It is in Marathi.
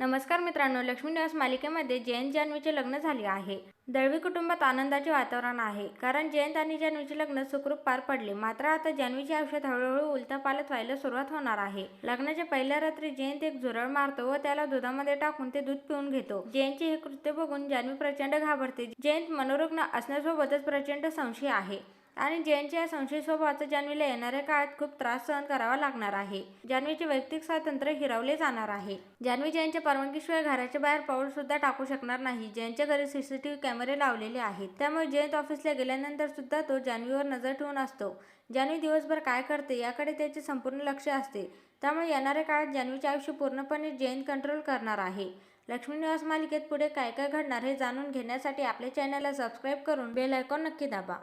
नमस्कार मित्रांनो लक्ष्मी निवास मालिकेमध्ये जयंत जान्हवीचे लग्न झाले आहे. दळवी कुटुंबात आनंदाचे वातावरण आहे. कारण जयंत आणि जान्हवीचे लग्न सुखरूप पार पडले. मात्र आता जान्हवीचे आयुष्यात हळूहळू उलथापालथ व्हायला सुरुवात होणार आहे. लग्नाच्या पहिल्या रात्री जयंत एक झुरळ मारतो व त्याला दुधामध्ये टाकून ते दूध पिऊन घेतो. जयंतचे हे कृत्य बघून जान्हवी प्रचंड घाबरते. जयंत मनोरुग्ण असण्यासोबतच प्रचंड संशय आहे. आणि जयंतच्या संशय स्वभावाचा जान्हवीला येणाऱ्या काळात खूप त्रास सहन करावा लागणार आहे. जान्हवीचे वैयक्तिक स्वातंत्र्य हिरावले जाणार आहे. जान्हवी जैनच्या परवानगीशिवाय घराच्या बाहेर पाऊल सुद्धा टाकू शकणार नाही. जैनच्या घरी सीसीटीव्ही कॅमेरे लावलेले आहेत. त्यामुळे जयंत ऑफिसला गेल्यानंतर सुद्धा तो जान्हवीवर नजर ठेवून असतो. जान्हवी दिवसभर काय करते याकडे त्याचे संपूर्ण लक्ष असते. त्यामुळे येणाऱ्या काळात जान्हवीचे आयुष्य पूर्णपणे जैन कंट्रोल करणार आहे. लक्ष्मी निवास मालिकेत पुढे काय काय घडणार हे जाणून घेण्यासाठी आपल्या चॅनलला सबस्क्राईब करून बेल आयकॉन नक्की दाबा.